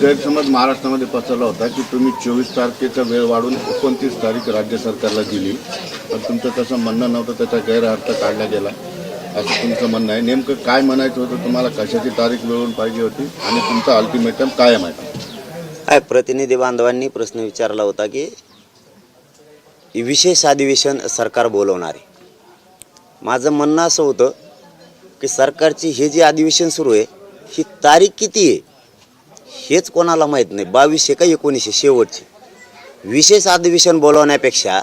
गैरसमज महाराष्ट्रामध्ये पसरला होता की तुम्ही चोवीस तारखेचा वेळ वाढून एकोणतीस तारीख राज्य सरकारला दिली. पण तुमचं तसं म्हणणं नव्हतं त्याचा गैरअर्थ काढला गेला. असं तुमचं म्हणणं आहे. नेमकं काय म्हणायचं होतं? तुम्हाला कशाची तारीख मिळवून पाहिजे होती? आणि तुमचं अल्टिमेटम कायम आहे काय प्रतिनिधी बांधवांनी प्रश्न विचारला होता की विशेष अधिवेशन सरकार बोलवणार. आहे माझं म्हणणं असं होतं की सरकारची हे जे अधिवेशन सुरू आहे ही तारीख किती आहे? हेच कोणाला माहीत नाही. बावीसशे का एकोणीसशे शेवटची. विशेष अधिवेशन बोलवण्यापेक्षा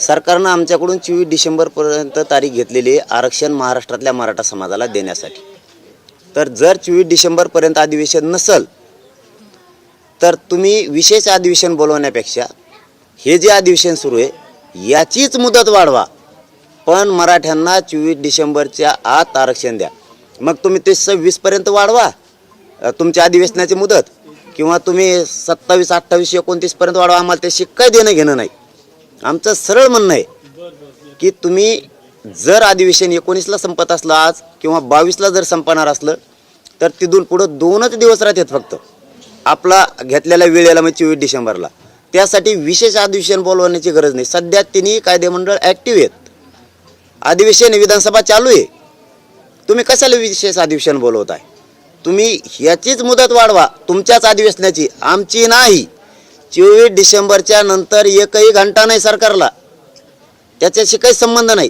सरकारनं आमच्याकडून चोवीस डिसेंबरपर्यंत तारीख घेतलेली आहे आरक्षण महाराष्ट्रातल्या मराठा समाजाला देण्यासाठी. तर जर चोवीस डिसेंबरपर्यंत अधिवेशन नसल तर तुम्ही विशेष अधिवेशन बोलवण्यापेक्षा हे जे अधिवेशन सुरू आहे याचीच मुदत वाढवा. पण मराठ्यांना चोवीस डिसेंबरच्या आत आरक्षण द्या. मग तुम्ही ते सव्वीसपर्यंत वाढवा. तुमच्या अधिवेशनाची मुदत किंवा तुम्ही सत्तावीस अठ्ठावीस एकोणतीसपर्यंत वाढवा आम्हाला त्याशी काय देणं घेणं नाही. आमचं सरळ म्हणणं आहे की तुम्ही जर अधिवेशन एकोणीसला संपत असलं आज किंवा बावीसला जर संपणार असलं तर तिथून पुढं दोनच दिवस राहतात फक्त. आपला घेतलेल्या वेळेला म्हणजे चोवीस डिसेंबरला. त्यासाठी विशेष अधिवेशन बोलवण्याची गरज नाही. सध्या तिन्ही कायदेमंडळ ॲक्टिव्ह आहेत. अधिवेशन विधानसभा चालू आहे. तुम्ही कशाला विशेष अधिवेशन बोलवत आहे तुम्ही ह्याचीच मुदत वाढवा तुमच्याच अधिवेशनाची. आमची नाही. चोवीस डिसेंबरच्या नंतर एकही घंटा नाही सरकारला. त्याच्याशी काही संबंध नाही.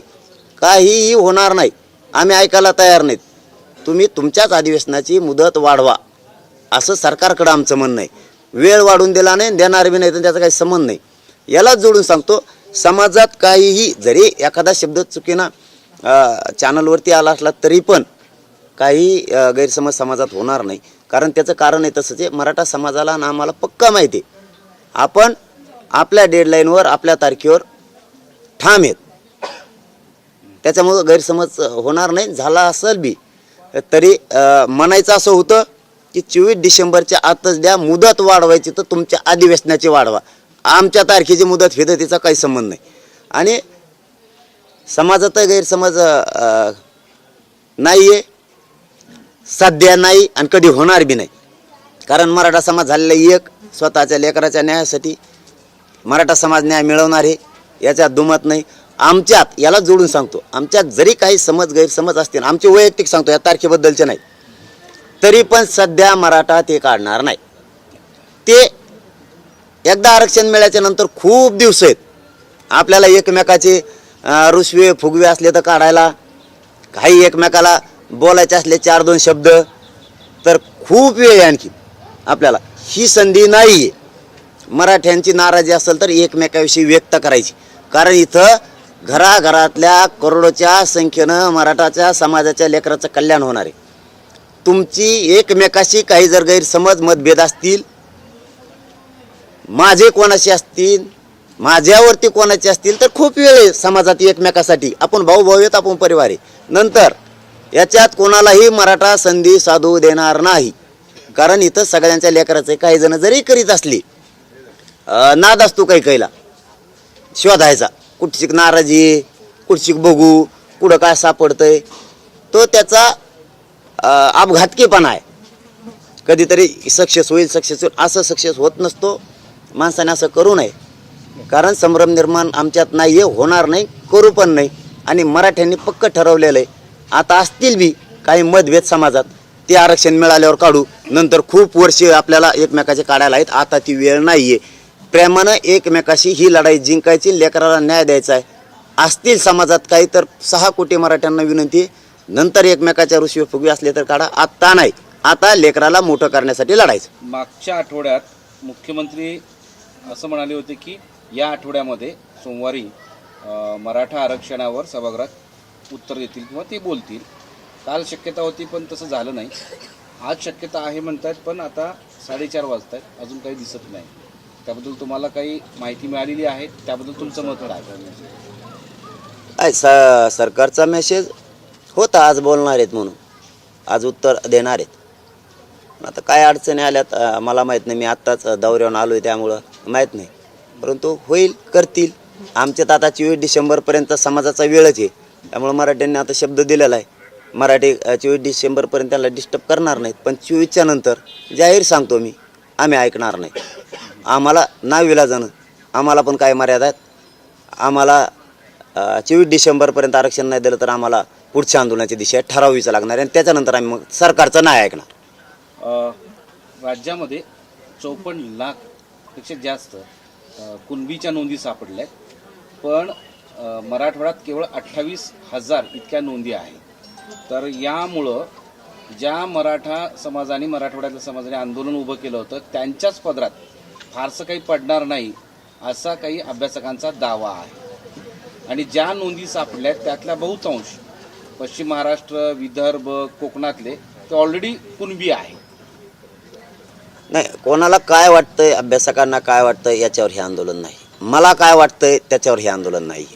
काहीही होणार नाही. आम्ही ऐकायला तयार नाहीत. तुम्ही तुमच्याच अधिवेशनाची मुदत वाढवा. असं सरकारकडं आमचं म्हणणं आहे. वेळ वाढून दिला नाही देणार बी नाही तर त्याचा काही संबंध नाही. यालाच जोडून सांगतो समाजात काहीही जरी एखादा शब्द चुकीनं चॅनलवरती आला असला तरी पण काही गैरसमज समाजात होणार नाही. कारण त्याचं कारण आहे तसंच आहे मराठा समाजाला आणि आम्हाला पक्का माहिती आहे. आपण आपल्या डेडलाईनवर आपल्या तारखेवर ठाम आहेत. त्याच्यामुळं गैरसमज होणार नाही. झाला असेल बी तरी म्हणायचं असं होतं की चोवीस डिसेंबरच्या आतच द्या मुदत वाढवायची तर तुमच्या अधिवेशनाची वाढवा. आमच्या तारखेची मुदत फिदतीचा काही संबंध नाही. आणि समाजात गैरसमज नाही आहे सध्या नाही आणि कधी होणार बी नाही. कारण मराठा समाज झालेला एक स्वतःच्या लेकराच्या न्यायासाठी मराठा समाज न्याय मिळवणार आहे याच्यात दुमत नाही. आमच्यात याला जोडून सांगतो आमच्यात जरी काही समज गैरसमज असतील आमचे वैयक्तिक सांगतो या तारखेबद्दलचे नाही. तरी पण सध्या मराठा ते काढणार नाही. ते एकदा आरक्षण मिळाल्याच्या नंतर खूप दिवस आहेत. आपल्याला एकमेकाचे रुसवे फुगवे असले तर काढायला काही एकमेकाला बोलायचे असले चार दोन शब्द तर खूप वेळ आहे आणखी. आपल्याला ही संधी नाही आहे मराठ्यांची नाराजी असेल तर एकमेकाविषयी व्यक्त करायची. कारण इथं घराघरातल्या करोडोच्या संख्येनं मराठाच्या समाजाच्या लेकराचं कल्याण होणार आहे. तुमची एकमेकाशी काही जर गैरसमज मतभेद असतील माझे कोणाशी असतील माझ्यावरती कोणाचे असतील तर खूप वेळ आहे समाजात एकमेकासाठी. आपण भाऊ भाऊ आहेत आपण परिवार आहे. नंतर याच्यात कोणालाही मराठा संधी साधू देणार नाही. कारण इथं सगळ्यांच्या लेकराचे काही जण जरी करीत असली नाद असतो काही काहीला शोधायचा कुठची नाराजी कुठची बघू कुठं काय सापडतंय. तो त्याचा अपघातकीपणा आहे. कधीतरी सक्सेस होईल सक्सेस होईल असं सक्सेस होत नसतो. माणसाने असं करू नये. कारण संभ्रम निर्माण आमच्यात नाही आहे होणार नाही करू पण नाही. आणि मराठ्यांनी पक्क ठरवलेलं आहे आता असतील बी काही मतभेद समाजात. ते आरक्षण मिळाल्यावर काढू. नंतर खूप वर्षे आपल्याला एकमेकाचे काढायला आहेत. आता ती वेळ नाही आहे प्रेमानं एकमेकाशी ही लढाई जिंकायची लेकराला न्याय द्यायचा आहे. असतील समाजात काही तर सहा कोटी मराठ्यांना विनंती आहे. नंतर एकमेकाच्या ऋषी फुगवी असले तर काढा. आत्ता नाही. आता लेकराला मोठं करण्यासाठी लढायचं. मागच्या आठवड्यात मुख्यमंत्री असं म्हणाले होते की या आठवड्यामध्ये सोमवारी मराठा आरक्षणावर सभागृहात उत्तर देतील किंवा ते बोलतील. काल शक्यता होती पण तसं झालं नाही. आज शक्यता आहे म्हणतात पण आता साडेचार वाजत आहेत अजून काही दिसत नाही. त्याबद्दल तुम्हाला काही माहिती मिळालेली आहे. त्याबद्दल तुमचं मत काय? काय स सरकारचा मेसेज होता आज बोलणार आहेत म्हणून. आज उत्तर देणार आहेत. आता काय अडचणी आल्यात मला माहीत नाही. मी आत्ताच दौऱ्यावर आलो आहे त्यामुळं माहीत नाही. परंतु होईल करतील. आमच्यात आता चोवीस डिसेंबरपर्यंत समाजाचा वेळच आहे. त्यामुळं मराठ्यांनी आता शब्द दिलेला आहे. मराठी चोवीस डिसेंबरपर्यंत त्याला डिस्टर्ब करणार नाहीत. पण चोवीसच्या नंतर जाहीर सांगतो मी आम्ही ऐकणार नाही. आम्हाला नाव जाणं आम्हाला पण काय मर्यादा आहेत. आम्हाला चोवीस डिसेंबरपर्यंत आरक्षण नाही दिलं तर आम्हाला पुढच्या आंदोलनाची दिशा ठरावीच लागणार आणि त्याच्यानंतर आम्ही मग सरकारचं नाही ऐकणार. राज्यामध्ये चौपन्न लाखपेक्षा जास्त कुणबीच्या नोंदी सापडल्या आहेत. पण मराठवाड्यात केवळ अठ्ठावीस हजार इतक्या नोंदी आहेत. तर यामुळं ज्या मराठा समाजाने मराठवाड्यातल्या समाजाने आंदोलन उभं केलं होतं त्यांच्याच पदरात फारसं काही पडणार नाही असा काही अभ्यासकांचा दावा आहे. आणि ज्या नोंदी सापडल्या आहेत त्यातल्या बहुतांश पश्चिम महाराष्ट्र विदर्भ कोकणातले ते ऑलरेडी कुणबी आहे. नाही कोणाला काय वाटतंय अभ्यासकांना काय वाटतंय याच्यावर हे आंदोलन नाही. मला काय वाटतंय त्याच्यावर हे आंदोलन नाही.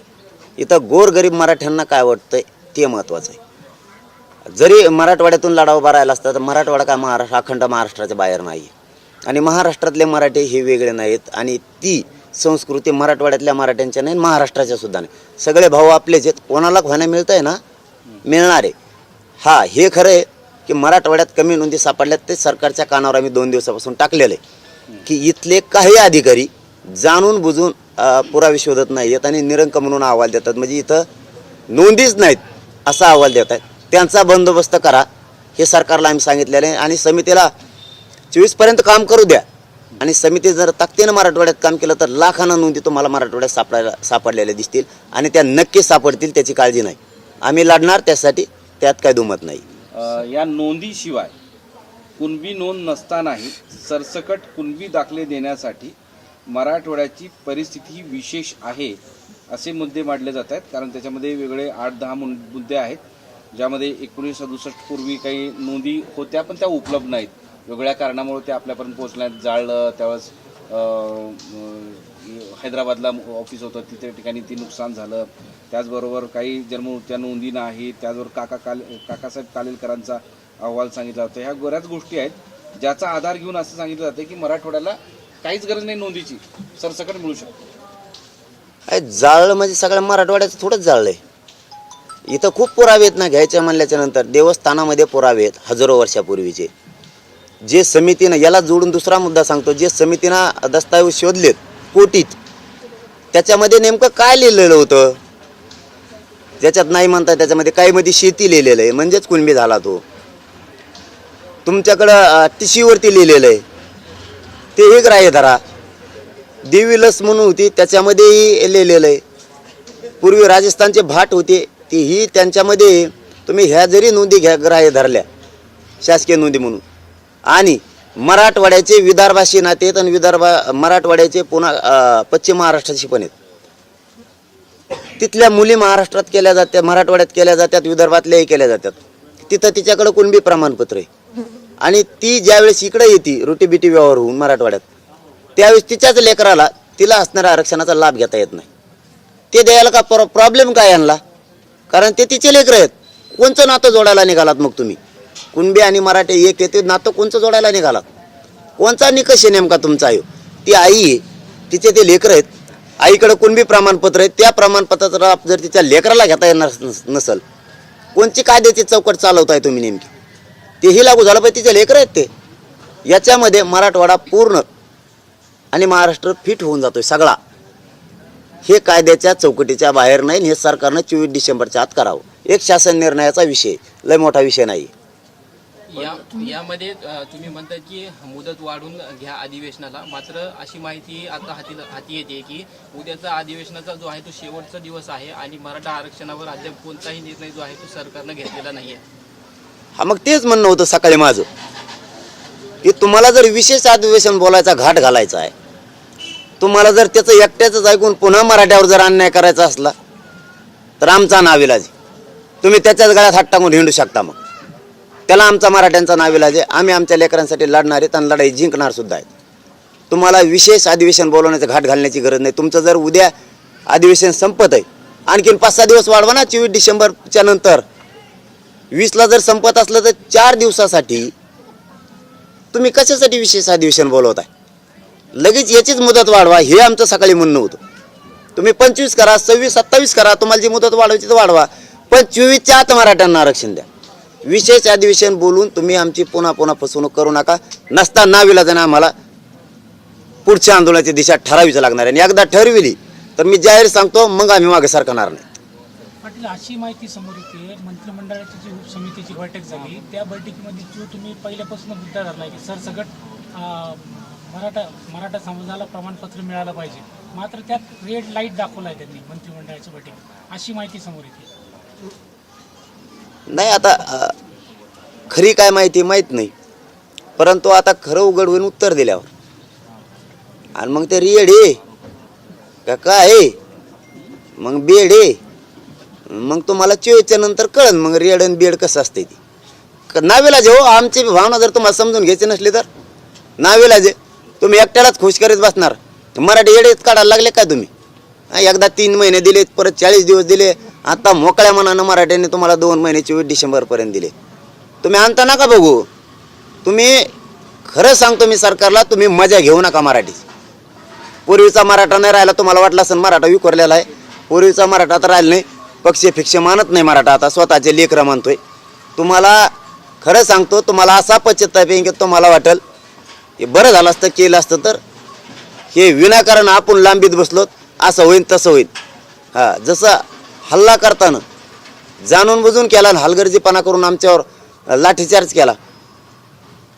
इथं गोरगरीब मराठ्यांना काय वाटतंय ते महत्त्वाचं आहे. जरी मराठवाड्यातून लढाव भरायला असतं असता तर मराठवाडा काय महाराष्ट्र अखंड महाराष्ट्राच्या बाहेर नाही आणि महाराष्ट्रातले मराठे हे वेगळे नाहीत आणि ती संस्कृती मराठवाड्यातल्या मराठ्यांच्या नाही महाराष्ट्राच्या सुद्धा नाही. सगळे भाऊ आपलेच आहेत. कोणाला व्हायला मिळत आहे ना? मिळणार. आहे हा हे खरं आहे की मराठवाड्यात कमी नोंदी सापडल्यात ते सरकारच्या कानावर आम्ही दोन दिवसापासून टाकलेलं आहे. की इथले काही अधिकारी जाणून बुजून पुरावे शोधत नाही आहेत आणि निरंक म्हणून अहवाल देतात. म्हणजे इथं नोंदीच नाहीत असा अहवाल देत आहेत. त्यांचा बंदोबस्त करा. हे सरकारला आम्ही सांगितलेलं आहे. आणि समितीला चोवीसपर्यंत काम करू द्या. आणि समिती जर ताकदीनं मराठवाड्यात काम केलं तर लाखांना नोंदी तुम्हाला मराठवाड्यात सापडायला सापडलेल्या दिसतील. आणि त्या नक्कीच सापडतील त्याची काळजी नाही. आम्ही लढणार त्यासाठी त्यात काय दुमत नाही. या नोंदीशिवाय कुणबी नोंद नसतानाही सरसकट कुणबी दाखले देण्यासाठी मराठवाड्याची परिस्थिती ही विशेष आहे असे मुद्दे मांडले जात आहेत. कारण त्याच्यामध्ये वेगळे आठ दहा मुद्दे आहेत. ज्यामध्ये एकोणीसशे सदुसष्ट पूर्वी काही नोंदी होत्या पण त्या उपलब्ध नाहीत. वेगळ्या कारणामुळे ते आपल्यापर्यंत पोहोचण्यात जाळलं त्यावेळेस हैदराबादला ऑफिस होतं. तिथे ठिकाणी ती नुकसान झालं. त्याचबरोबर काही जन्ममृत्यूच्या नोंदी नाही त्याचबरोबर काका काल काकासाहेब कालेलकरांचा अहवाल सांगितला होता. ह्या बऱ्याच गोष्टी आहेत ज्याचा आधार घेऊन असं सांगितलं जातं की मराठवाड्याला काहीच गरज नाही नोंदीची. सरसकट मिळू शकतो. अरे जाळलं म्हणजे सगळ्या मराठवाड्याचं थोडंच जाळलंय. इथं खूप पुरावे आहेत ना घ्यायच्या म्हणल्याच्या नंतर. देवस्थानामध्ये पुरावे आहेत हजारो वर्षापूर्वीचे. जे समितीनं याला जोडून दुसरा मुद्दा सांगतो. जे समितीनं दस्तावेज शोधलेत कोटीत. त्याच्यामध्ये नेमकं काय लिहिलेलं होतं? ज्याच्यात नाही म्हणता त्याच्यामध्ये काही मध्ये शेती लिहिलेलं आहे. म्हणजेच कुणबी झाला तो. तुमच्याकडं टिशीवरती लिहिलेलं आहे. तेही राय धरा. देवी लस म्हणून होती त्याच्यामध्येही लिहिलेलं आहे. पूर्वी राजस्थानचे भाट होते तेही त्यांच्यामध्ये तुम्ही ह्या जरी नोंदी घ्या ग्राह्य धरल्या शासकीय नोंदी म्हणून. आणि मराठवाड्याचे विदर्भाशी नाते आहेत आणि विदर्भा मराठवाड्याचे पुन्हा पश्चिम महाराष्ट्राशी पण आहेत. तिथल्या मुली महाराष्ट्रात केल्या जात्या मराठवाड्यात केल्या जातात विदर्भातल्याही केल्या जातात. तिथं तिच्याकडं कुणबी प्रमाणपत्र आहे? आणि ती ज्यावेळेस इकडे येते रोटी बिटी व्यवहार होऊन मराठवाड्यात त्यावेळेस तिच्याच लेकराला तिला असणाऱ्या आरक्षणाचा लाभ घेता येत नाही. ते द्यायला का प्रॉब्लेम काय आणला? कारण ते तिचे लेकर आहेत. कोणचं नातं जोडायला निघालात मग तुम्ही? कुणबी आणि मराठी एक येते नातं कोणचं जोडायला निघालात? कोणचा निकष आहे नेमका तुमचा आहे ती आई आहे तिचे ते लेकर आहेत. आईकडे कुणबी प्रमाणपत्र आहे त्या प्रमाणपत्राचा लाभ जर तिच्या लेकराला घेता येणार नस- नसल कोणची कायद्याची चौकट चालवताय तुम्ही नेमकी? तेही लागू झालं पाहिजे तिचे लेकर आहेत ते. याच्यामध्ये मराठवाडा पूर्ण आणि महाराष्ट्र फिट होऊन जातोय सगळा. हे कायद्याच्या चौकटीच्या बाहेर नाही हे सरकारनं चोवीस डिसेंबरच्या आत करावं. एक शासन निर्णयाचा विषय लय मोठा विषय नाही. या यामध्ये तुम्ही म्हणताय की मुदत वाढून घ्या अधिवेशनाला. मात्र अशी माहिती आता हाती हाती येते की उद्याचा अधिवेशनाचा जो आहे तो शेवटचा दिवस आहे आणि मराठा आरक्षणावर अद्याप कोणताही निर्णय जो आहे तो सरकारनं घेतलेला नाही आहे हा मग तेच म्हणणं होतं सकाळी माझं. की तुम्हाला जर विशेष अधिवेशन बोलायचा घाट घालायचा आहे तुम्हाला जर त्याचं एकट्याच ऐकून पुन्हा मराठ्यावर जर अन्याय करायचा असला तर आमचा नाविलाज तुम्ही त्याच्याच गळ्यात हात टाकून हिंडू शकता मग. त्याला आमचा मराठ्यांचा नाविलाज आहे. आम्ही आमच्या लेकरांसाठी लढणार आहेत आणि लढाई जिंकणार सुद्धा आहेत. तुम्हाला विशेष अधिवेशन बोलवण्याचं घाट घालण्याची गरज नाही. तुमचं जर उद्या अधिवेशन संपत आहे आणखीन पाच सहा दिवस वाढवा ना चोवीस डिसेंबरच्या नंतर. वीसला जर संपत असलं तर चार दिवसासाठी तुम्ही कशासाठी विशेष अधिवेशन बोलवताय? लगेच याचीच मुदत वाढवा हे आमचं सकाळी म्हणणं होतं. तुम्ही पंचवीस करा सव्वीस सत्तावीस करा तुम्हाला जी मुदत वाढवायची तर वाढवा. पण चोवीसच्या आत मराठ्यांना आरक्षण द्या. विशेष अधिवेशन बोलून तुम्ही आमची पुन्हा पुन्हा फसवणूक करू नका. नसता नाविलाजाने आम्हाला पुढच्या आंदोलनाची दिशा ठरावीच लागणार आहे. आणि एकदा ठरविली तर मी जाहीर सांगतो मग आम्ही मागे सरकणार नाही. पाटील अशी माहिती समोर येते. मंत्रिमंडळाची जी उपसमितीची बैठक झाली त्या बैठकीमध्ये जो तुम्ही पहिल्यापासून मुद्दा धरला की सरसकट मराठा मराठा समाजाला प्रमाणपत्र मिळालं पाहिजे. मात्र त्यात रेड लाइट दाखवला आहे त्यांनी मंत्रिमंडळाच्या बैठकीत. अशी माहिती समोर येते. नाही आता खरी काय माहिती माहीत नाही. परंतु आता खरं उघड होईन उत्तर दिल्यावर. आणि मग ते रेड आहे का काय मग बेड आहे मग तुम्हाला चोवीसच्या नंतर कळन मग रेड आणि बेड कसं असते ती. क- जेव हो आमची भावना जर तुम्हाला समजून घ्यायची नसली तर. नावेला जे तुम्ही एकट्यालाच खुश करीत बसणार. मराठी येडेच काढायला लागले काय तुम्ही? एकदा तीन महिने दिले परत चाळीस दिवस दिले. आता मोकळ्या मनानं मराठ्याने तुम्हाला दोन महिने चोवीस डिसेंबरपर्यंत दिले. तुम्ही आणता नका बघू. तुम्ही खरं सांगतो मी सरकारला तुम्ही मजा घेऊ नका मराठी. पूर्वीचा मराठा नाही राहिला तुम्हाला वाटलं असेल मराठा विखुरलेला आहे. पूर्वीचा मराठा तर राहिला नाही. पक्ष फिक्ष मानत नाही मराठा. आता स्वतःचे लेकरं मानतोय तुम्हाला खरं सांगतो तुम्हाला असा पश्चिताप येईन की तुम्हाला वाटेल हे बरं झालं असतं केलं असतं तर हे विनाकारण आपण लांबीत बसलो असं होईन तसं होईन. हा जसं हल्ला करताना जाणून बुजून केला आणि हलगर्जीपणा करून आमच्यावर लाठीचार्ज केला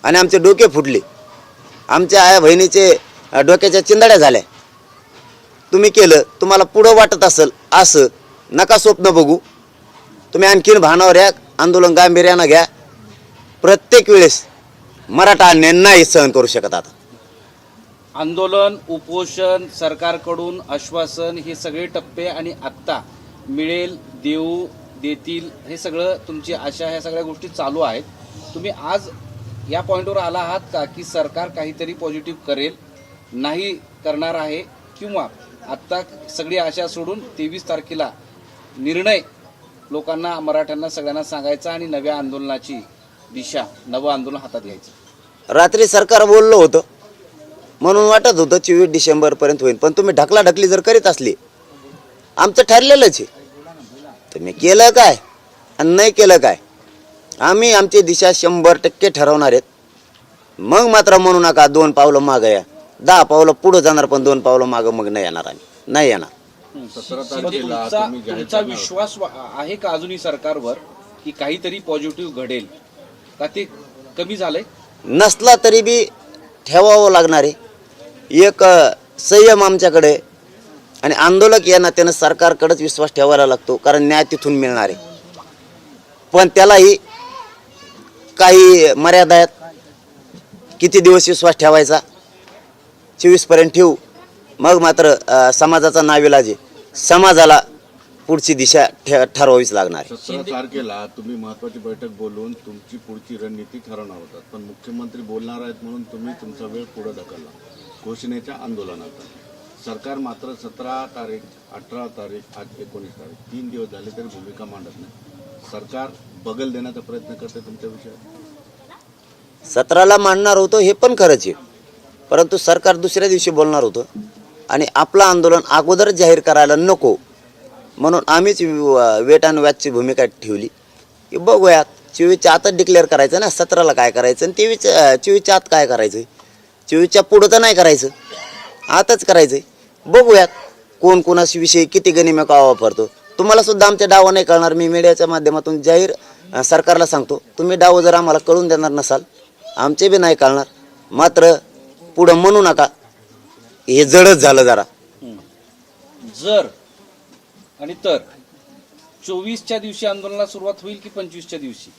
आणि आमचे डोके फुटले. आमच्या आया बहिणीचे डोक्याच्या चिंदड्या झाल्या. तुम्ही केलं तुम्हाला पुढं वाटत असेल असं नका स्वप्न बघू. तुम्ही आणखीन भानावर या आंदोलन गांभीर्यानं घ्या. प्रत्येक वेळेस मराठा अन्याय नाही सहन करू शकत आता. आंदोलन उपोषण सरकारकडून आश्वासन हे सगळे टप्पे आणि आत्ता मिळेल देऊ देतील हे सगळं तुमची आशा ह्या सगळ्या गोष्टी चालू आहेत. तुम्ही आज या पॉईंटवर आला आहात का की सरकार काहीतरी पॉझिटिव्ह करेल नाही करणार आहे किंवा आत्ता सगळी आशा सोडून तेवीस तारखेला निर्णय लोकांना मराठ्यांना सगळ्यांना सांगायचा आणि नव्या आंदोलनाची दिशा नवं आंदोलन हातात घ्यायचं. रात्री सरकार बोललं होतं. म्हणून वाटत होतं चोवीस डिसेंबरपर्यंत होईल. पण तुम्ही ढकला ढकली जर करीत असली आमचं ठरलेलंच आहे. तुम्ही केलं काय आणि नाही केलं काय? आम्ही आमची दिशा शंभर टक्के ठरवणार आहेत. मग मात्र म्हणू नका दोन पावलं मागं या. दहा पावलं पुढं जाणार पण दोन पावलं मागं मग नाही येणार आम्ही. नाही येणार. सतरा पण तारखेला तुमचा तुम्ही जाहीर तुमचा करणार विश्वास वा- आहे का अजूनही सरकारवर की काहीतरी पॉझिटिव्ह घडेल? का ते कमी झालंय? नसला तरी बी ठेवावं लागणार आहे. एक अ, संयम आमच्याकडे आहे. आणि आंदोलक या नात्यानं सरकारकडेच विश्वास ठेवायला लागतो कारण न्याय तिथून मिळणार आहे. पण त्यालाही काही मर्यादा आहेत. किती दिवस विश्वास ठेवायचा? चोवीसपर्यंत ठेवू. मग मात्र समाजाचा नाविलाज. समाजाला पुढची दिशा ठरवावीच लागणार तारखेला तुम्ही महत्वाची बैठक बोलवून तुमची पुढची रणनीती ठरवणार होतात. पण मुख्यमंत्री बोलणार आहेत म्हणून तुम्ही तुमचा वेळ पुढे ढकलला. घोषणेच्या आंदोलनात सरकार मात्र सतरा तारीख अठरा तारीख आज एकोणीस तारीख तीन दिवस झाले तरी भूमिका मांडत नाही. सरकार बगल देण्याचा प्रयत्न करते तुमच्या विषयात सतराला मांडणार होतो हे पण खरंच आहे. परंतु सरकार दुसऱ्या दिवशी बोलणार होतं. आणि आपलं आंदोलन अगोदर जाहीर करायला नको. म्हणून आम्हीच व- वेट आणि व्याजची भूमिका ठेवली. की बघूयात चोवीसच्या आतच डिक्लेअर करायचं ना सतराला काय करायचं आणि तेवीसच्या चोवीसच्या आत काय करायचं? चोवीसच्या पुढं तर नाही करायचं. आताच करायचं बघूयात कोण कोणाशी विषयी किती गनिम्या का वापरतो. तुम्हाला सुद्धा आमच्या डावं नाही कळणार मी मीडियाच्या माध्यमातून जाहीर सरकारला सांगतो. तुम्ही डावं जर आम्हाला कळून देणार नसाल आमचे बी नाही कळणार. मात्र पुढं म्हणू नका. हे जडच झालं जरा. जर आणि तर चोवीसच्या दिवशी आंदोलनाला सुरुवात होईल की पंचवीसच्या दिवशी?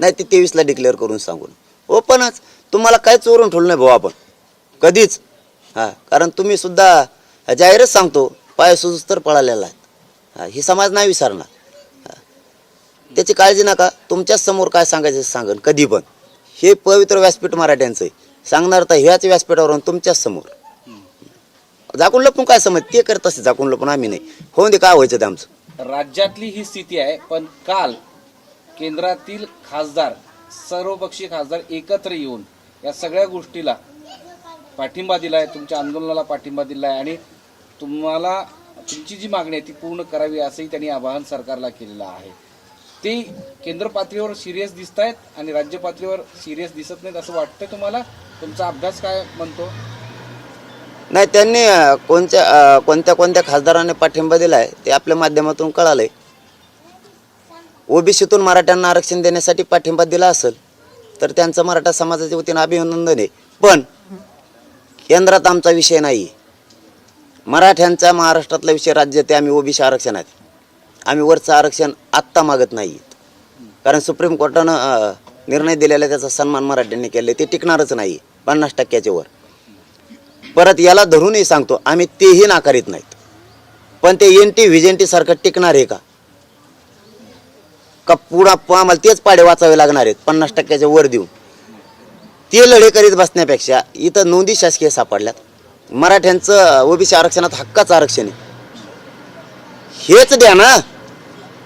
नाही ते तेवीसला डिक्लेअर करून सांगून. ओपनच तुम्हाला काय चोरून ठेवलं नाही भाऊ आपण? कधीच. हां कारण तुम्ही सुद्धा जाहीरच सांगतो पाय सुजूस तर पळालेला आहे. हा, ही समाज नाही विसरणार. हा. त्याची काळजी नका. तुमच्याच समोर काय सांगायचं सांगन. कधी पण. हे पवित्र व्यासपीठ मराठ्यांचं आहे. सांगणार तर ह्याच व्यासपीठावरून तुमच्याच समोर. झाकून लपून काय समज? ते करत असते झाकून लपून आम्ही नाही. होऊन दे काय व्हायचं ते आमचं? राज्यातली ही स्थिती आहे पण काल केंद्रातील खासदार सर्वपक्षीय खासदार एकत्र येऊन या सगळ्या गोष्टीला पाठिंबा दिला आहे तुमच्या आंदोलनाला पाठिंबा दिला आहे आणि तुम्हाला तुमची जी मागणी आहे ती पूर्ण करावी असंही त्यांनी आवाहन सरकारला केलेलं आहे. ते केंद्र पातळीवर सिरियस दिसत आहेत आणि राज्य पातळीवर सिरियस दिसत नाहीत असं वाटतं तुम्हाला? तुमचा अभ्यास काय म्हणतो? नाही त्यांनी कोणत्या कोणत्या कोणत्या खासदारांनी पाठिंबा दिला आहे ते आपल्या माध्यमातून कळालंय. ओबीसीतून मराठ्यांना आरक्षण देण्यासाठी पाठिंबा दिला असेल तर त्यांचं मराठा समाजाच्या वतीनं अभिनंदन आहे. पण केंद्रात आमचा विषय नाही. मराठ्यांचा महाराष्ट्रातला विषय राज्य ते आम्ही ओबीसी आरक्षण आहेत. आम्ही वरचं आरक्षण आत्ता मागत नाही. कारण सुप्रीम कोर्टानं निर्णय दिलेला त्याचा सन्मान मराठ्यांनी केले ते टिकणारच नाही. पन्नास टक्क्याच्या वर. परत याला धरूनही सांगतो आम्ही तेही नाकारीत नाहीत. पण ते एन टी व्हिजेंटी सारखं टिकणार आहे का? का पुढं आम्हाला तेच पाडे वाचावे लागणार आहेत पन्नास टक्क्याच्या वर देऊन? ते लढे करीत बसण्यापेक्षा इथं नोंदी शासकीय सापडल्यात. मराठ्यांचं ओबीसी आरक्षणात हक्काचं आरक्षण आहे. हेच द्या ना.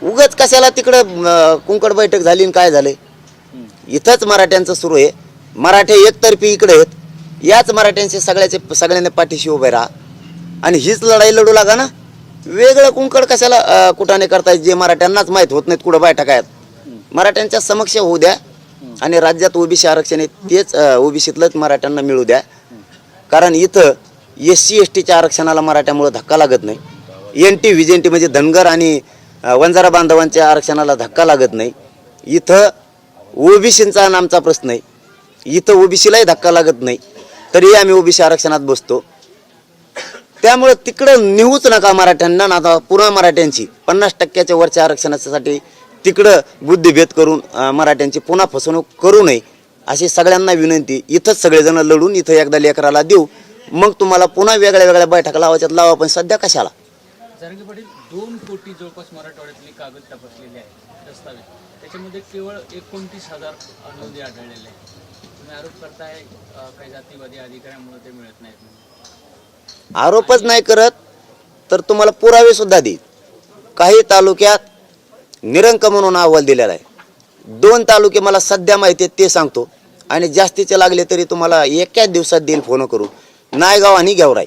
उगच कशाला तिकडं कुंकड बैठक झाली आणि काय झालं इथंच मराठ्यांचं सुरू आहे. मराठे एकतर्फी इकडे आहेत. याच मराठ्यांचे सगळ्याचे सगळ्यांनी पाठीशी उभे राहा. आणि हीच लढाई लढू लागा ना. वेगळं कुंकड कशाला कुठाने करताय? जे मराठ्यांनाच माहीत होत नाहीत कुठं बैठका आहेत. मराठ्यांच्या समक्ष होऊ द्या. आणि राज्यात ओबीसी आरक्षण आहे तेच ओबीसीतलंच मराठ्यांना मिळू द्या. कारण इथं एस सी एस टीच्या आरक्षणाला मराठ्यामुळं धक्का लागत नाही. एन टी व्ही टी म्हणजे धनगर आणि वंजारा बांधवांच्या आरक्षणाला धक्का लागत नाही. इथं ओबीसींचा नामचा प्रश्न आहे. इथं ओबीसीलाही धक्का लागत नाही. तरी आम्ही ओबीसी आरक्षणात बसतो. त्यामुळे तिकडं नेऊच नका मराठ्यांना ना आता पुन्हा मराठ्यांची. पन्नास टक्क्याच्या वरच्या आरक्षणासाठी तिकडं बुद्धिभेद करून मराठ्यांची पुन्हा फसवणूक करू नये अशी सगळ्यांना विनंती. इथंच सगळेजण लढून इथं एकदा लेकराला देऊ. मग तुम्हाला पुन्हा वेगळ्या वेगळ्या बैठका लावायच्यात लावा पण सध्या कशाला? पाटील दोन कोटी जवळपास कागद दस्तावेज. त्याच्यामध्ये केवळ एकोणतीस हजार नोंदी आढळलेल्या आहेत. तुम्ही आरोप करताय काही जातीवादी ते मिळत नाहीत आरोपच नाही करत तर तुम्हाला पुरावे सुद्धा देईल काही तालुक्यात निरंक म्हणून अहवाल दिलेला आहे. दोन तालुके मला सध्या माहिती आहेत ते सांगतो. आणि जास्तीचे लागले तरी तुम्हाला एकाच दिवसात देईल फोन करून. नायगाव आणि गेवराई.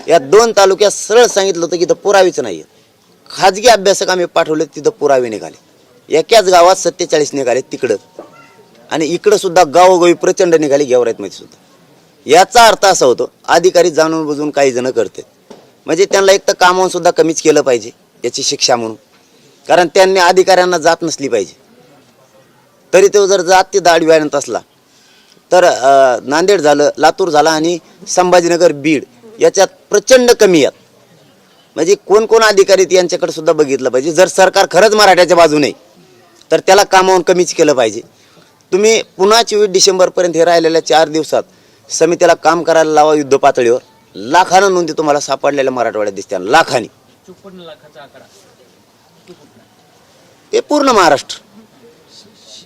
या दोन तालुक्यात सरळ सांगितलं होतं की इथं पुरावेच नाही खाजगी अभ्यासक आम्ही पाठवले तिथं पुरावे निघाले. एकाच गावात सत्तेचाळीस निघाले तिकडं. आणि इकडं सुद्धा गावोगावी प्रचंड निघाले गेवराईतमध्ये सुद्धा. याचा अर्थ असा होतो अधिकारी जाणून बुजून काही जण करते. म्हणजे त्यांना एक तर कामावून सुद्धा कमीच केलं पाहिजे याची शिक्षा म्हणून. कारण त्यांनी अधिकाऱ्यांना जात नसली पाहिजे. तरी तो जर जात ते दाढी आणत असला तर नांदेड झालं लातूर झालं आणि संभाजीनगर बीड याच्यात प्रचंड कमी आहेत. म्हणजे कोण कोण अधिकारी आहेत यांच्याकडे सुद्धा बघितलं पाहिजे. जर सरकार खरंच मराठ्याच्या बाजूने तर त्याला कामावून कमीच केलं पाहिजे. तुम्ही पुन्हा चोवीस डिसेंबरपर्यंत हे राहिलेल्या चार दिवसात समितीला काम करायला लावा युद्ध पातळीवर. लाखानं नोंदी तुम्हाला सापडलेल्या मराठवाड्यात दिसत्या. लाखानी. चोपन्न लाखाचा आकडा. तो कुठला ते पूर्ण महाराष्ट्र.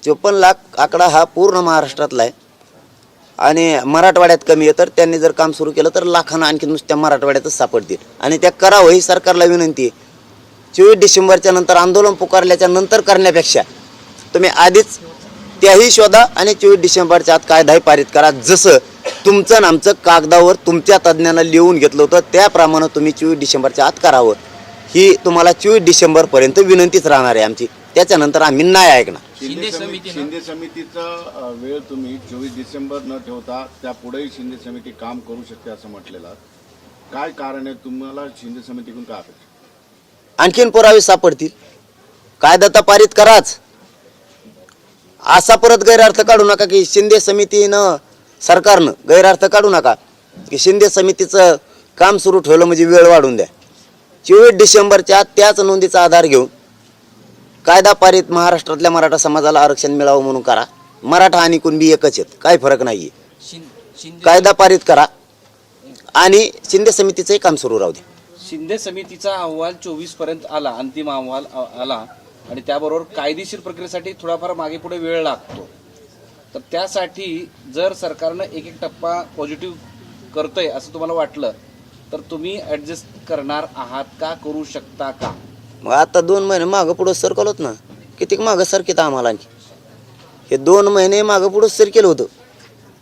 चोपन्न लाख आकडा हा पूर्ण महाराष्ट्रातला आहे. आणि मराठवाड्यात कमी आहे तर त्यांनी जर काम सुरू केलं तर लाखानं आणखी नुसत्या मराठवाड्यातच सापडतील. आणि त्या करावं ही सरकारला विनंती आहे. चोवीस डिसेंबरच्या नंतर आंदोलन पुकारल्याच्या नंतर करण्यापेक्षा तुम्ही आधीच त्याही शोधा आणि चोवीस डिसेंबरच्या आत कायदाही पारित करा. जसं तुमचं आणि आमचं कागदावर तुमच्या तज्ज्ञांना लिहून घेतलं होतं त्याप्रमाणे तुम्ही चोवीस डिसेंबरच्या आत करावं. ही तुम्हाला चोवीस डिसेंबरपर्यंत विनंतीच राहणार आहे आमची. त्याच्यानंतर आम्ही नाही ऐकणार. शिंदे शिंदे समितीचा वेळ तुम्ही चोवीस डिसेंबर न ठेवता त्यापुढेही शिंदे समिती काम करू शकते असं म्हटलेलं. काय कारण आहे? तुम्हाला शिंदे समितीकडून काय अपेक्षा? आणखीन पुरावे सापडतील. कायदा तर पारित कराच. असा परत गैरअर्थ काढू नका की शिंदे समितीनं सरकारनं गैरअर्थ काढू नका. की शिंदे समितीचं काम सुरू ठेवलं म्हणजे वेळ वाढून द्या. चोवीस डिसेंबरच्या त्याच नोंदीचा आधार घेऊन कायदा पारित महाराष्ट्रातल्या मराठा समाजाला आरक्षण मिळावं म्हणून करा. मराठा आणि कुणबी एकच आहेत काही फरक शिंदे कायदा पारित करा आणि शिंदे समितीचंही काम सुरू राहू द्या. शिंदे समितीचा अहवाल चोवीसपर्यंत आला अंतिम अहवाल आला. आणि त्याबरोबर कायदेशीर प्रक्रियेसाठी थोडाफार मागे पुढे वेळ लागतो. तर त्यासाठी जर सरकारनं एक एक टप्पा पॉझिटिव्ह करतंय असं तुम्हाला वाटलं तर तुम्ही ऍडजस्ट करणार आहात का करू शकता का? मग आता दोन महिने मागं पुढं सरकलोत ना. किती मागं सरकीत आम्हाला हे दोन महिने मागं पुढं सरकेलं होतं.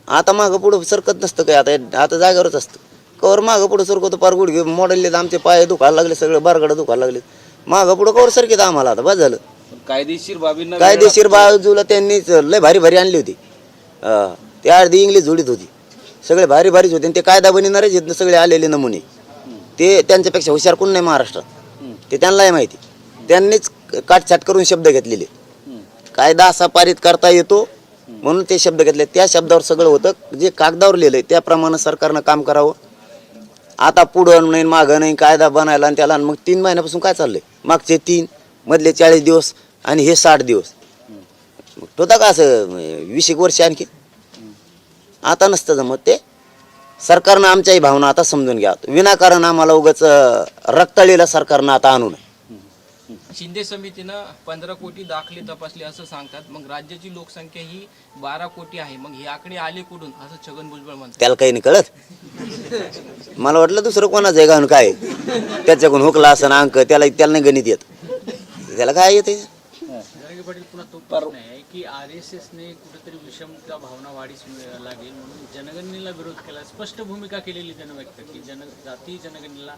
आता मागं पुढं सरकत नसतं काय? आता आता जागेवरच असतं. कवर मागं पुढं सरकवतो पार गुडघे मोडले आमचे पाय दुखायला लागले सगळे बारगडं दुखायला लागले मागं पुढं कवर सरकीत आम्हाला आता बस झालं. कायदेशीर बाबींना कायदेशीर बाजूला त्यांनी लय भारी भारी आणली होती. हा. ते अर्धी इंग्लिश जोडीत होती. सगळे भारी भारीच होते. आणि ते कायदा बनणारेच आहेत ना सगळे आलेले नमुने. ते त्यांच्यापेक्षा हुशार कोण नाही महाराष्ट्रात? ते त्यांनाही माहिती. त्यांनीच काटछाट करून शब्द घेतलेले. कायदा असा पारित करता येतो म्हणून ते शब्द घेतले. त्या शब्दावर सगळं होतं. जे कागदावर लिहिलंय त्याप्रमाणे सरकारनं काम करावं. आता पुढं नाही मागं नाही कायदा बनायला आणि त्याला आणि मग तीन महिन्यापासून काय चाललंय? मागचे तीन मधले चाळीस दिवस आणि हे साठ दिवस. होता का असं वीस एक वर्ष आणखी? आता नसतं जमत ते. सरकारनं आमच्याही भावना आता समजून घ्या. विनाकारण आम्हाला उगाच रक्ताळीला सरकारनं आता आणू नये. शिंदे समितीनं पंधरा कोटी दाखले तपासले असं सांगतात. मग राज्याची लोकसंख्या ही बारा कोटी आहे. मग ही आकडे आले कुठून? असं छगन भुजबळ म्हणतात. त्याला काही नाही कळत. मला वाटलं दुसरं कोणाचं आहे का काय? त्याच्याकडून हुकला असं अंक त्याला त्याला नाही गणित येत. त्याला काय येते? जरांगे पाटील पुन्हा तो प्रश्न आहे की आर एस एसने कुठेतरी विषमता भावना वाढीस लागेल म्हणून जनगणनेला विरोध केला. स्पष्ट भूमिका केलेली त्यानं व्यक्त की जन जाती जनगणनेला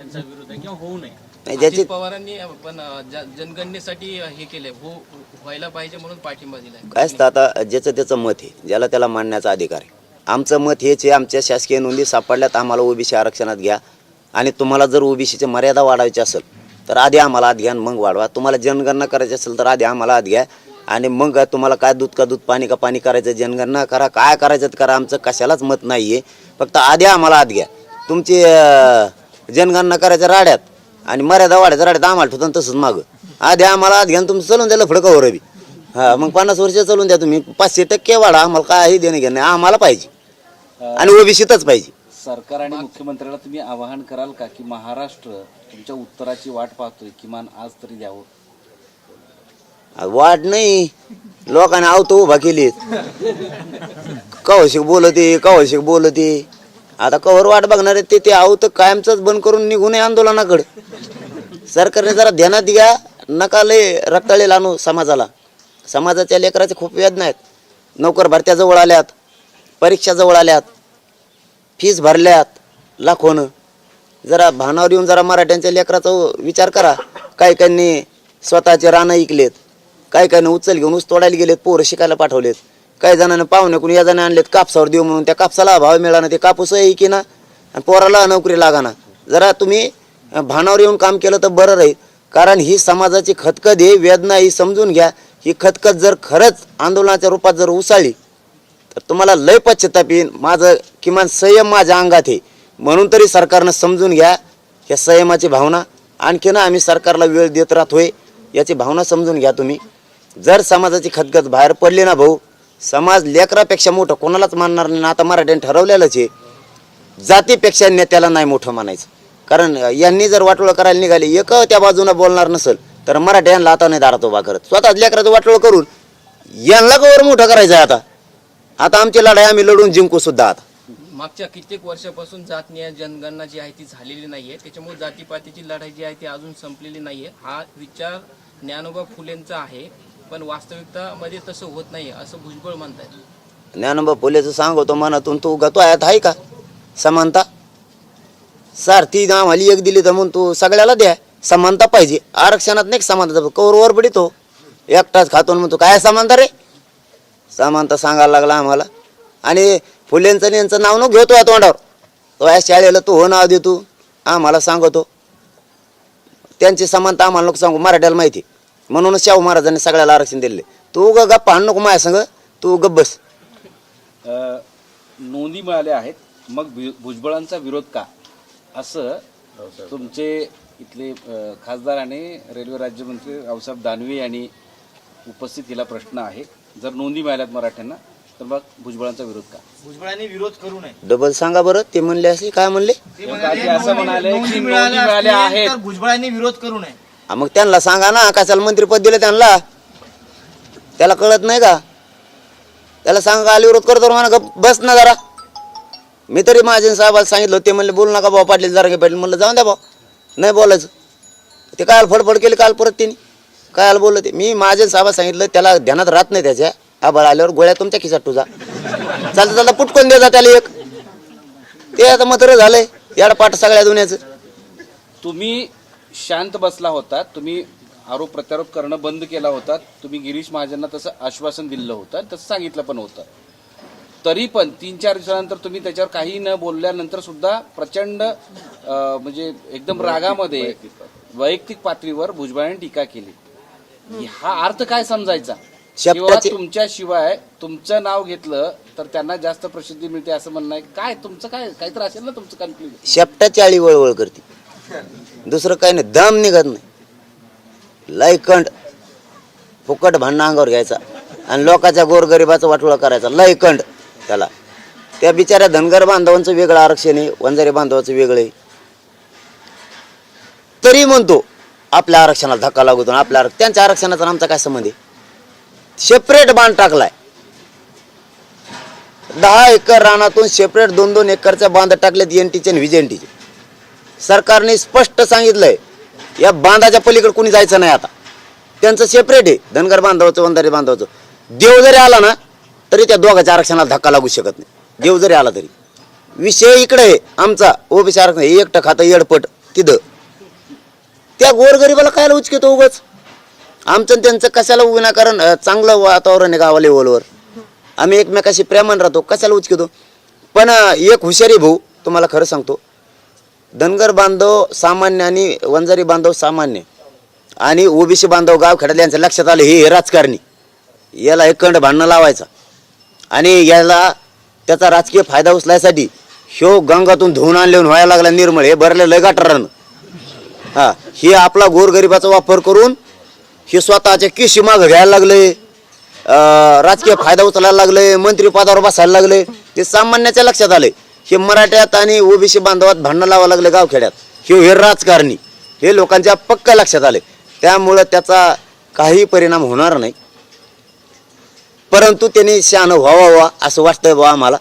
त्यांचा विरोध आहे किंवा होऊ नये. अजित पवारांनी पण जनगणनेसाठी हे केलंय हो व्हायला पाहिजे म्हणून पाठिंबा दिलाय. काय असतं आता ज्याचं त्याचं मत आहे ज्याला त्याला मांडण्याचा अधिकार आहे. आमचं मत हेच आहे आमच्या शासकीय नोंदी सापडल्यात आम्हाला ओबीसी आरक्षणात घ्या. आणि तुम्हाला जर ओबीसीची मर्यादा वाढवायची असेल तर आधी आम्हाला आत घ्या मग वाढवा. तुम्हाला जनगणना करायची असेल तर आधी आम्हाला आत घ्या. आणि मग तुम्हाला काय दूध का दूध पाणी का पाणी करायचं जनगणना करा. काय करायचं करा. आमचं कशालाच मत नाही आहे फक्त आधी आम्हाला आत घ्या. तुमची जनगणना करायच्या राड्यात आणि मर्यादा वाढायच्या राड्यात आम्हाला ठेवतात तसंच मागं. आधी आम्हाला आत घ्या आणि तुमचं चलून द्यायला फडकावर बी. हा मग पन्नास वर्ष चालून द्या तुम्ही. पाचशे टक्के वाढा आम्हाला काही देणं घेणं नाही. आम्हाला पाहिजे. आणि ओबीसीतच पाहिजे. सरकार आणि मुख्यमंत्र्याला तुम्ही आवाहन कराल का की महाराष्ट्र तुमच्या उत्तराची वाट पाहतोय? किमान आज तरी द्यावं. वाट नाही. लोकांनी आवतो उभा केलीत. कवशिक बोलते कवशिक बोलते. आता कव्हर वाट बघणार आहेत ते ते तर कायमचंच बंद करून निघून नये आंदोलनाकडे. सरकारने जरा ध्यानात घ्या नका लय रक्ताळे आणू समाजाला. समाजाच्या लेकराचे खूप वेदना आहेत. नोकर भरत्या जवळ आल्यात परीक्षा जवळ आल्यात फीस भरल्यात लाखोनं. जरा भानावर येऊन जरा मराठ्यांच्या लेकराचा विचार करा. काही काहींनी स्वतःचे रानं ऐकलेत काही काहींनी उचल घेऊन ऊस तोडायला गेलेत पोरं शिकायला पाठवलेत. काही जणांना पाहुण्याकडून या जणांना आणलेत कापसावर देऊ म्हणून. त्या कापसाला भाव मिळाला ते कापूस की ना? आणि पोराला नोकरी लागाना. जरा तुम्ही भानावर येऊन काम केलं तर बरं राहील. कारण ही समाजाची खतखत हे वेदना ही समजून घ्या. ही खतखत जर खरंच आंदोलनाच्या रूपात जर उसाळली तर तुम्हाला लय पश्चिताप येईन माझं किमान संयम माझ्या अंगात आहे. म्हणून तरी सरकारनं समजून घ्या ह्या संयमाची भावना. आणखीन आम्ही सरकारला वेळ देत राहतोय याची भावना समजून घ्या तुम्ही. जर समाजाची खतखत बाहेर पडली ना भाऊ समाज लेकरापेक्षा मोठं कोणालाच मानणार नाही. ना आता मराठ्याने ठरवलेलंच आहे. जातीपेक्षा नेत्याला नाही मोठं मानायचं. कारण यांनी जर वाटोळं करायला निघाले एक त्या बाजूनं बोलणार नसेल तर मराठ्यांना आता नाही दारात उभा करत. स्वतःच लेकराचं वाटोळं करून यांना गवर मोठं करायचं आहे आता. आता आमची लढाई आम्ही लढून जिंकू सुद्धा आता. मागच्या कित्येक वर्षापासून जातनीय जनगणना जी आहे ती झालेली नाहीये त्याच्यामुळे जातीपातीची लढाई जी आहे ती अजून संपलेली नाहीये हा विचार ज्ञानोबा फुलेंचा आहे. पण वास्तविकतामध्ये तसं होत नाही असं भुजबळ म्हणतात ज्ञानोबा फुलेचं सांगतो मनातून तू गतो आयात आहे का? समानता. सारथी आम्हाला एक दिली तर म्हणून तू सगळ्याला द्या समानता पाहिजे. आरक्षणात नाही समानता? कवर वर बडितो एकटाच खातो म्हणतो काय समानता रे? समानता सांगायला लागला आम्हाला. आणि फुलेंचं यांचं नाव न घेतो या तोंडावर. तो या शाळेला तू हो नाव देतो आम्हाला सांगतो. त्यांची समानता आम्हाला लोक सांगू. मराठ्याला माहिती. म्हणूनच शाहू महाराजांनी सगळ्याला आरक्षण दिले तू ग गप्पा आणू नको माझ्या संग. तू गप्प बस. अ, नोंदी मिळाल्या आहेत. मग भु- भुजबळांचा विरोध का? असं तुमचे इथले अ, खासदार आणि रेल्वे राज्यमंत्री रावसाहेब दानवे यांनी उपस्थित केला प्रश्न आहे. जर नोंदी मिळाल्यात मराठ्यांना तर मग भुजबळांचा विरोध का? भुजबळांनी विरोध करू नये. डबल सांगा बरं. ते म्हणले असले काय म्हणले? ते ते म्हणाले, असं म्हणाले की नोंदी नोंदी मिळाल्या मिळाल्या असतील आहेत. तर भुजबळांनी विरोध करू नये. मग त्यांना सांगा ना कशाला मंत्रीपद दिलं त्यांना? त्याला कळत नाही का? त्याला सांगा आली विरोध करतो म्हणा बस ना जरा. मी तरी माझ्या साहेबाला सांगितलं ते म्हणले बोलू नका भाऊ पाटील जरा पाटील म्हणलं जाऊन द्या भाऊ. नाही बोलायचं. ते काल फडफड केली काल परत तिने. काय बोललं ते. मी माझ्या साहेबाला सांगितलं त्याला ध्यानात राहत नाही त्याच्या. आभाळ आल्यावर गोळ्या तुमच्या खिशात तुझा चालता चालता पुटकून द्या त्याला एक. ते आता मात्र झालंय. याड पाठ सगळ्या दुनियाचं. तुम्ही शांत बसला होता. तुम्ही आरोप प्रत्यारोप करणं बंद केला होता. तुम्ही गिरीश महाजनना तसं आश्वासन दिलं होतं तसं सांगितलं पण होतं. तरी पण तीन चार दिवसानंतर तुम्ही त्याच्यावर काही न बोलल्यानंतर सुद्धा प्रचंड म्हणजे एकदम रागामध्ये वैयक्तिक पातळीवर. भुजबळांनी टीका केली. हा अर्थ काय समजायचा? किंवा तुमच्याशिवाय तुमचं नाव घेतलं तर त्यांना जास्त प्रसिद्धी मिळते असं म्हणणं आहे. काय तुमचं काय काहीतरी असेल ना तुमचं कन्क्लुजन शेपटाची आळी वळवळ करते दुसरं काही नाही. दम निघत नाही. लयकंड फुकट भांडणं अंगावर घ्यायचा. आणि लोकांच्या गोरगरिबाचा वाटोळा करायचा. लयकंड त्याला. त्या बिचाऱ्या धनगर बांधवांचं वेगळं आरक्षण आहे. वंजारी बांधवाचं वेगळं आहे. तरी म्हणतो आपल्या आरक्षणाला धक्का लागतो आपल्या आरक्षण त्यांच्या आरक्षणाचा आमचा काय संबंध आहे? सेपरेट बांध टाकलाय. दहा एकर रानातून सेपरेट दोन दोन एकरच्या बांध टाकलेत एन टीचे आणि व्हिजेंटीचे सरकारने स्पष्ट सांगितलंय या बांधाच्या पलीकडे कोणी जायचं नाही आता. त्यांचं सेपरेट आहे धनगर बांधवाचं वंधारी बांधवाचं. देव जरी आला ना तरी त्या दोघांच्या आरक्षणाला धक्का लागू शकत नाही. देव जरी आला तरी. विषय इकडे आहे आमचा ओबीसी आरक्षण एकटं खातं येडपट तिथं. त्या गोरगरीबाला कायला उचकितो उगच? आमचं त्यांचं कशाला विनाकारण चांगलं वातावरण आहे गावा लेवलवर आम्ही एकमेकाशी प्रेमान राहतो कशाला उचकितो? पण एक हुशारी भाऊ तुम्हाला खरं सांगतो धनगर बांधव सामान्य आणि वंजारी बांधव सामान्य. आणि ओबीसी बांधव गाव खेड्यात यांचं लक्षात आलं हे हे राजकारणी. याला एक कंड भांडणं लावायचा. आणि याला त्याचा राजकीय फायदा उचलायसाठी ह्यो गंगातून धुवून आणलेून व्हायला लागला निर्मळ. हे भरलेलं गटारानं. हा हे आपला गोरगरिबाचा वापर करून हे स्वतःच्या किशी मागं घ्यायला लागले राजकीय फायदा उचलायला लागले मंत्रीपदावर बसायला लागले ते सामान्याच्या लक्षात आले. हे मराठ्यात आणि ओबीसी बांधवात भांडणं लावा लागले गावखेड्यात. हे हे राजकारणी. हे लोकांच्या पक्क लक्षात आले. त्यामुळं त्याचा काही परिणाम होणार नाही. परंतु त्यांनी शहाणं व्हावा व्हावा असं वाटतंय बा आम्हाला.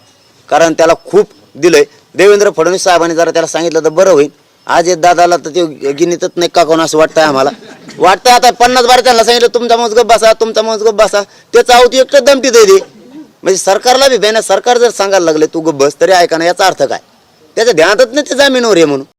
कारण त्याला खूप दिलंय. देवेंद्र फडणवीस साहेबांनी जरा त्याला सांगितलं तर बरं होईल. आज एक दादाला तर ते गिनीतच नाही का कोण असं वाटतंय आम्हाला. वाटतंय आता पन्नास बारा त्यांना सांगितलं तुमचा मज बसा तुमचा मज बसा. त्याचा अवती एकटं दमती दे म्हणजे सरकारला बी बेना सरकार जर सांगायला लागले तू बस तरी ऐका ना याचा अर्थ काय? त्याच्या ध्यानातच नाही ते जामीनवर आहे म्हणून.